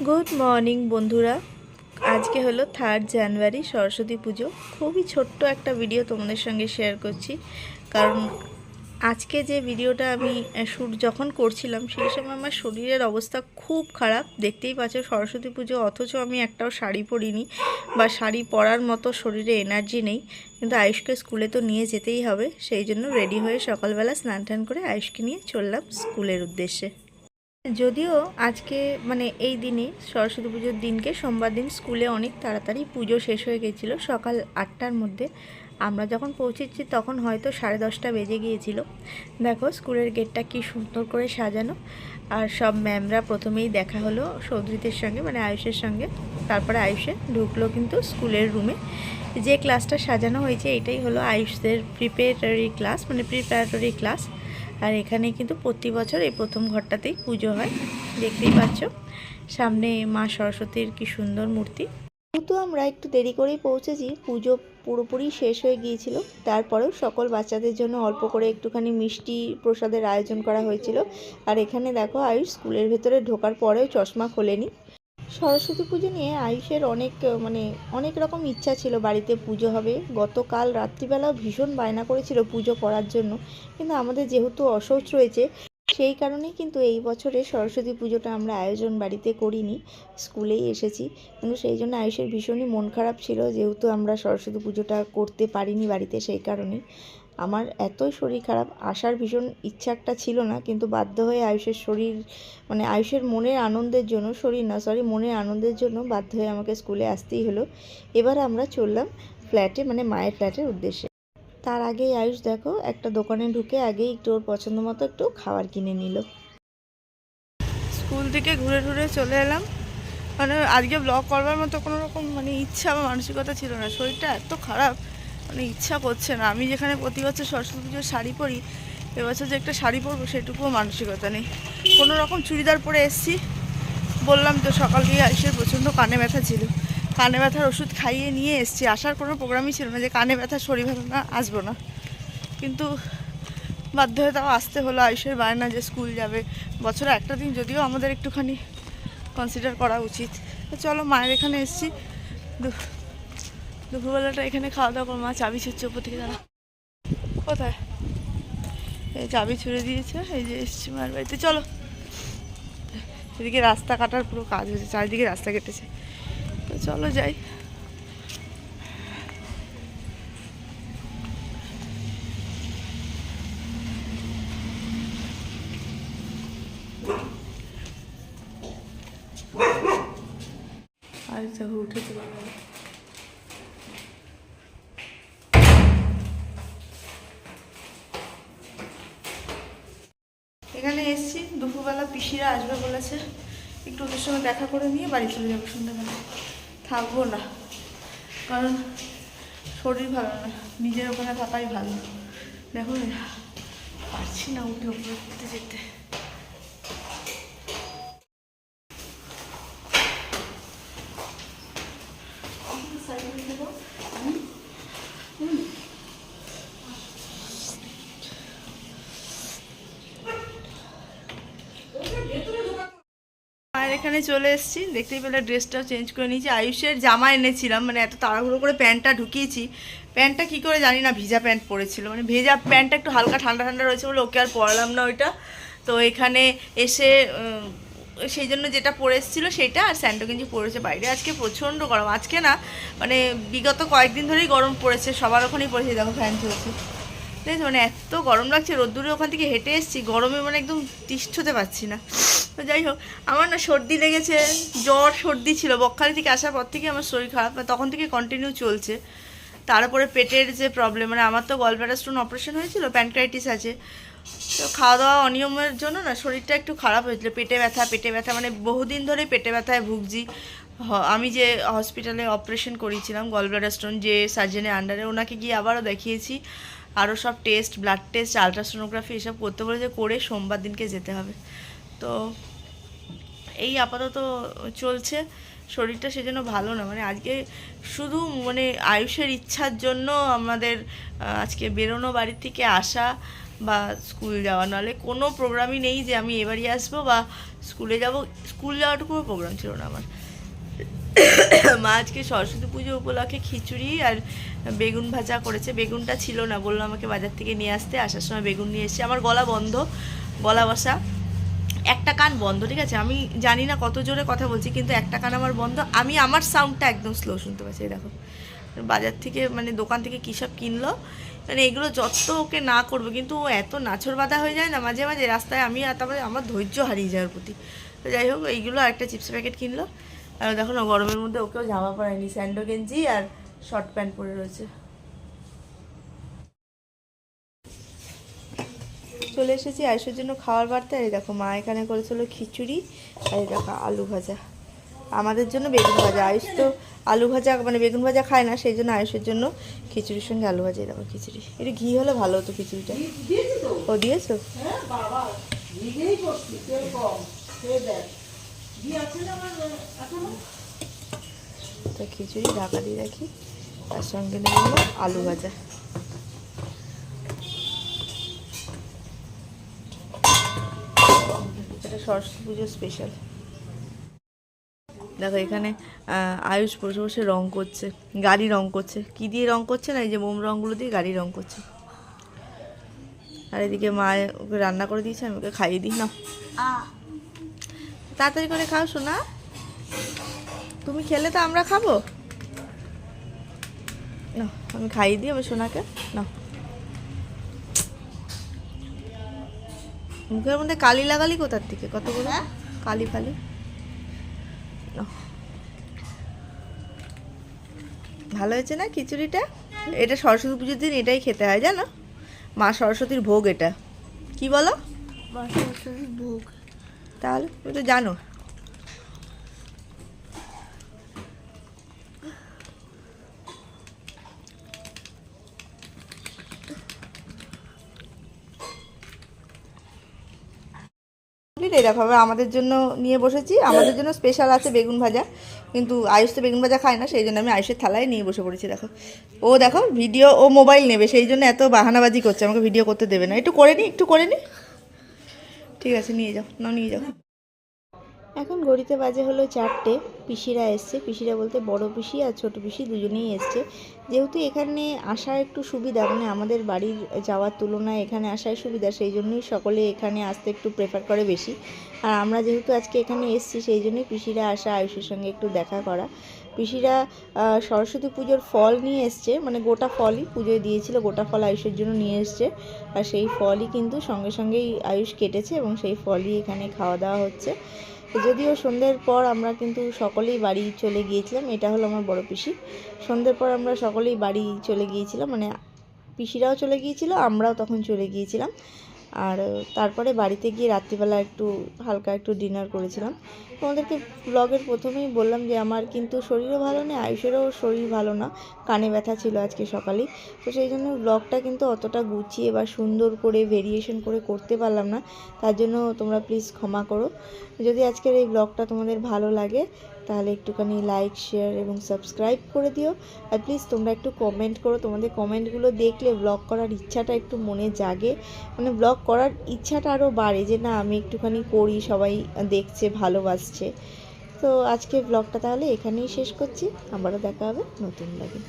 Good morning বন্ধুরা। আজকে হলো থার্ড জানুয়ারি সরস্বতী পুজো। খুবই ছোট্ট একটা ভিডিও তোমাদের সঙ্গে শেয়ার করছি। কারণ আজকে যে ভিডিওটা আমি শ্যুট যখন করছিলাম, সেই সময় আমার শরীরের অবস্থা খুব খারাপ। দেখতেই পাচ্ছ সরস্বতী পুজো, অথচ আমি একটাও শাড়ি পরিনি বা শাড়ি পরার মতো শরীরে এনার্জি নেই। কিন্তু আয়ুষকে স্কুলে তো নিয়ে যেতেই হবে। সেই জন্য রেডি হয়ে সকালবেলা স্নান টান করে আয়ুষকে নিয়ে চললাম স্কুলের উদ্দেশ্যে। যদিও আজকে মানে এই দিনে সরস্বতী পুজোর দিনকে, সোমবার দিন স্কুলে অনেক তাড়াতাড়ি পুজো শেষ হয়ে গেছিল। সকাল আটটার মধ্যে আমরা যখন পৌঁছেছি তখন হয়তো সাড়ে দশটা বেজে গিয়েছিল। দেখো স্কুলের গেটটা কি সুন্দর করে সাজানো। আর সব ম্যামরা প্রথমেই দেখা হলো সৌদ্রিতের সঙ্গে মানে আয়ুষের সঙ্গে। তারপরে আয়ুষে ঢুকলো কিন্তু স্কুলের রুমে। যে ক্লাসটা সাজানো হয়েছে, এটাই হলো আয়ুষদের প্রিপারেটরি ক্লাস মানে প্রিপারেটরি ক্লাস আর এখানে কিন্তু প্রতি বছর এই প্রথম ঘরটাতেই পুজো হয়। দেখতেই পাচ্ছ। সামনে মা সরস্বতীর কি সুন্দর মূর্তি। যেহেতু আমরা একটু দেরি করেই পৌঁছেছি, পুজো পুরোপুরি শেষ হয়ে গিয়েছিল। তারপরেও সকল বাচ্চাদের জন্য অল্প করে একটুখানি মিষ্টি প্রসাদের আয়োজন করা হয়েছিল। আর এখানে দেখো আয়ুষ স্কুলের ভেতরে ঢোকার পরেও চশমা খোলেনি। সরস্বতী পুজো নিয়ে আয়ুষের অনেক মানে অনেক রকম ইচ্ছা ছিল বাড়িতে পুজো হবে। গতকাল রাত্রিবেলাও ভীষণ বায়না করেছিল পুজো করার জন্য। কিন্তু আমাদের যেহেতু অসৌচ রয়েছে, সেই কারণেই কিন্তু এই বছরে সরস্বতী পুজোটা আমরা আয়োজন বাড়িতে করিনি, স্কুলেই এসেছি। কিন্তু সেই জন্য আয়ুষের ভীষণই মন খারাপ ছিল, যেহেতু আমরা সরস্বতী পুজোটা করতে পারিনি বাড়িতে সেই কারণেই। আমার এতই শরীর খারাপ, আসার ভীষণ ইচ্ছা একটা ছিল না, কিন্তু বাধ্য হয়ে আয়ুষের শরীর মানে আয়ুষের মনের আনন্দের জন্য, শরীর না সরি মনের আনন্দের জন্য বাধ্য হয়ে আমাকে স্কুলে আসতেই হলো। এবার আমরা চললাম ফ্ল্যাটে মানে মায়ের ফ্ল্যাটের উদ্দেশ্যে। তার আগেই আয়ুষ, দেখো, একটা দোকানে ঢুকে আগেই একটু ওর পছন্দ মতো একটু খাবার কিনে নিল। স্কুল থেকে ঘুরে ঘুরে চলে এলাম। মানে আজকে ব্লগ করবার মতো কোনো রকম মানে ইচ্ছা বা মানসিকতা ছিল না। শরীরটা এত খারাপ মানে ইচ্ছা করছে না। আমি যেখানে প্রতি বছর সরস্বতী পুজোর শাড়ি পরি এবছর যে একটা শাড়ি পরবো সেটুকুও মানসিকতা নেই। কোনো রকম চুড়িদার পরে এসছি, বললাম তো সকাল দিয়ে আইসের প্রচণ্ড কানে ব্যথা ছিল। কানে ব্যথার ওষুধ খাইয়ে নিয়ে এসছি। আসার কোনো প্রোগ্রামই ছিল না যে কানে ব্যথা, শরীর ব্যথা না, আসব না। কিন্তু বাধ্য হয়ে তাও আসতে হলো। আয়ুষের বায়না যে স্কুল যাবে। বছরে একটা দিন যদিও আমাদের একটুখানি কনসিডার করা উচিত। চলো, মায়ের এখানে এসছি। দুপুরবেলাটা এখানে খাওয়া দাওয়া করো মা চাবি ছুটছে ওপর থেকে দাঁড়া কোথায়? এই চাবি ছুড়ে দিয়েছে, এই যে এসছি মায়ের বাড়িতে। চলো। এদিকে রাস্তা কাটার পুরো কাজ হয়েছে, চারিদিকে রাস্তা কেটেছে। তো চলো যাই। আর উঠে চলে গেল এখানে এসছি দুপুরবেলা পিসিরা আসবে বলেছে। একটু ওদের সঙ্গে দেখা করে নিয়ে বাড়ি চলে যাব সন্ধ্যাবেলা থাকব না। কারণ শরীর ভালো না। নিজের ওখানে থাকাই ভালো। দেখো, পারছি না উঠে উপরে যেতে মায়ের এখানে চলে এসেছি। দেখতেই পেলে ড্রেসটাও চেঞ্জ করে নিয়েছি। আয়ুষের জামা এনেছিলাম মানে এত তাড়াহুড়ো করে প্যান্টটা ঢুকিয়েছি। প্যান্টটা কি করে জানি না, ভিজা প্যান্ট পরেছিল। মানে ভেজা প্যান্টটা একটু হালকা ঠান্ডা ঠান্ডা রয়েছে বলে ওকে আর পরালাম না ওইটা। তো এখানে এসে সেই জন্য যেটা পরে এসেছিল সেটা আর স্যান্ডো গেঞ্জি পরেছে। বাইরে আজকে প্রচণ্ড গরম। আজকে না মানে বিগত কয়েকদিন ধরেই গরম পড়েছে, সবার ওখানেই পড়েছে। দেখো ফ্যান চলছে। ঠিক মানে এত গরম লাগছে, রোদ্দুরে ওখান থেকে হেঁটে এসেছি। গরমে মানে একদম তিষ্ঠতে পারছি না। তো যাই হোক, আমার না সর্দি লেগেছে, জ্বর সর্দি ছিল। বকখালি থেকে আসার পর থেকে আমার শরীর খারাপ মানে তখন থেকে কন্টিনিউ চলছে। তারপরে পেটের যে প্রবলেম মানে আমার তো গলব্লাডার স্টোন অপারেশন হয়েছিল প্যানক্রাইটিস আছে। তো খাওয়া দাওয়া অনিয়মের জন্য না শরীরটা একটু খারাপ হয়েছিল। পেটে ব্যথা পেটে ব্যথা মানে বহুদিন ধরে পেটে ব্যথায় ভুগছি। আমি যে হসপিটালে অপারেশন করিয়েছিলাম গলব্লাডার স্টোন যে সার্জেনের আন্ডারে ওনাকে গিয়ে আবারও দেখিয়েছি। আরও সব টেস্ট ব্লাড টেস্ট আলট্রাসোনোগ্রাফি এসব করতে বলেছে, করে সোমবার দিনকে যেতে হবে। তো এই আপাতত চলছে। শরীরটা সেজন্য ভালো না। মানে আজকে শুধু মানে আয়ুষের ইচ্ছার জন্য আমাদের আজকে বেরোনো বাড়ি থেকে আসা বা স্কুল যাওয়া। নাহলে কোনো প্রোগ্রামই নেই যে আমি এবারই আসব বা স্কুলে যাব। স্কুল যাওয়াটুকু প্রোগ্রাম ছিল না আমার। মা আজকে সরস্বতী পুজো উপলক্ষে খিচুড়ি আর বেগুন ভাজা করেছে। বেগুনটা ছিল না, বলল আমাকে বাজার থেকে নিয়ে আসতে। আসার সময় বেগুন নিয়ে এসেছে আমার গলা বন্ধ, গলা বসা। একটা কান বন্ধ, ঠিক আছে? আমি জানি না কত জোরে কথা বলছি, কিন্তু একটা কান আমার বন্ধ। আমি আমার সাউন্ডটা একদম স্লো শুনতে পাচ্ছি দেখো। বাজার থেকে মানে দোকান থেকে কী সব কিনলো? মানে এগুলো যত ওকে না করবে, কিন্তু ও এত নাছর বাঁধা হয়ে যায় না, মাঝে মাঝে রাস্তায় আমি আর তারপরে আমার ধৈর্য হারিয়ে যায় ওর প্রতি। তো যাই হোক, এইগুলো একটা চিপস প্যাকেট কিনলো। আর দেখো না, গরমের মধ্যে ওকেও জামা পরায়নি, স্যান্ডো গেঞ্জি আর শর্ট প্যান্ট পরে রয়েছে। চলে এসেছি আয়ুষের জন্য বাড়তে আর এই দেখো মা এখানে করেছিল খিচুড়ি আর এই দেখো আলু ভাজা। আমাদের জন্য বেগুন ভাজা। আয়ুষ তো আলু ভাজা মানে বেগুন ভাজা খায় না সেই জন্য আয়ুষের জন্য খিচুড়ির সঙ্গে আলু ভাজা এই দেখো খিচুড়ি। এটা ঘি হলে ভালো হতো খিচুড়িটা। ও দিয়েছ? তো খিচুড়ি ঢাকা দিয়ে রাখি। তার সঙ্গে নেব আলু ভাজা এটা সরস্বতী পুজো স্পেশাল দেখো এখানে আয়ুষ বসে বসে রং করছে, গাড়ি রং করছে। কি দিয়ে রং করছে না, এই যে মোম রঙগুলো দিয়ে গাড়ি রং করছে। আর এদিকে মা ওকে রান্না করে দিয়েছে, আমি ওকে খাইয়ে দিই না তাড়াতাড়ি করে খাও শোনা তুমি খেলে তো আমরা খাব। না আমি খাইয়ে দিই আমার সোনাকে। না মুখের মধ্যে কালি লাগালি কোথার থেকে? কত কতগুলো কালি ফালি। ভালো হয়েছে না খিচুড়িটা? এটা সরস্বতী পুজোর দিন এটাই খেতে হয় জানো? মা সরস্বতীর ভোগ এটা। কি বলো? মা সরস্বতীর ভোগ। তাহলে তুমি তো জানো। এই দেখো আমাদের জন্য নিয়ে বসেছি। আমাদের জন্য স্পেশাল আছে বেগুন ভাজা। কিন্তু আয়ুষ তো বেগুন ভাজা খায় না, সেই জন্য আমি আয়ুষের থালায় নিয়ে বসে পড়েছি, দেখো। ও দেখো ভিডিও ও মোবাইল নেবে, সেই জন্য এত বাহানাবাজি করছে, আমাকে ভিডিও করতে দেবে না। একটু করে নি, একটু করে নি? ঠিক আছে, নিয়ে যাও। না, নিয়ে যাও। এখন ঘড়িতে বাজে হলো চারটে, পিসিরা এসছে। পিসিরা বলতে বড় পিসি আর ছোট পিসি দুজনেই এসছে। যেহেতু এখানে আসা একটু সুবিধা মানে আমাদের বাড়ির যাওয়ার তুলনায় এখানে আসায় সুবিধা, সেই জন্যই সকলে এখানে আসতে একটু প্রেফার করে বেশি। আর আমরা যেহেতু আজকে এখানে এসছি, সেই জন্যই পিসিরা আসা, আয়ুষের সঙ্গে একটু দেখা করা। পিসিরা সরস্বতী পুজোর ফল নিয়ে এসছে মানে গোটা ফলই পুজোয় দিয়েছিল, গোটা ফল আয়ুষের জন্য নিয়ে এসছে। আর সেই ফলই কিন্তু সঙ্গে সঙ্গেই আয়ুষ কেটেছে এবং সেই ফলই এখানে খাওয়া দাওয়া হচ্ছে। যদিও সন্ধ্যের পর আমরা কিন্তু সকলেই বাড়ি চলে গিয়েছিলাম, এটা হলো আমার বড় পিসি। সন্ধ্যের পর আমরা সকলেই বাড়ি চলে গিয়েছিলাম মানে পিসিরাও চলে গিয়েছিল, আমরাও তখন চলে গিয়েছিলাম। আর তারপরে বাড়িতে গিয়ে রাত্রিবেলা একটু, হালকা একটু ডিনার করেছিলাম। তোমাদেরকে ব্লগের প্রথমেই বললাম যে, আমার কিন্তু শরীরও ভালো নেই, আয়ুষেরও শরীর ভালো না, কানে ব্যথা ছিল আজকে সকালেই। তো সেই জন্য ব্লগটা কিন্তু অতটা গুছিয়ে বা সুন্দর করে ভেরিয়েশন করে করতে পারলাম না। তার জন্য তোমরা প্লিজ ক্ষমা করো। যদি আজকের এই ব্লগটা তোমাদের ভালো লাগে তাহলে একটুখানি লাইক শেয়ার এবং সাবস্ক্রাইব করে দিও। আর প্লিজ তোমরা একটু কমেন্ট করো। তোমাদের কমেন্টগুলো দেখলে ব্লগ করার ইচ্ছাটা একটু মনে জাগে। মানে ব্লগ করার ইচ্ছাটা আরও বাড়ে যে, না, আমি একটুখানি করি, সবাই দেখছে, ভালোবাসছে। তো আজকে ব্লগটা তাহলে এখানেই শেষ করছি। আবারও দেখা হবে নতুন ব্লগে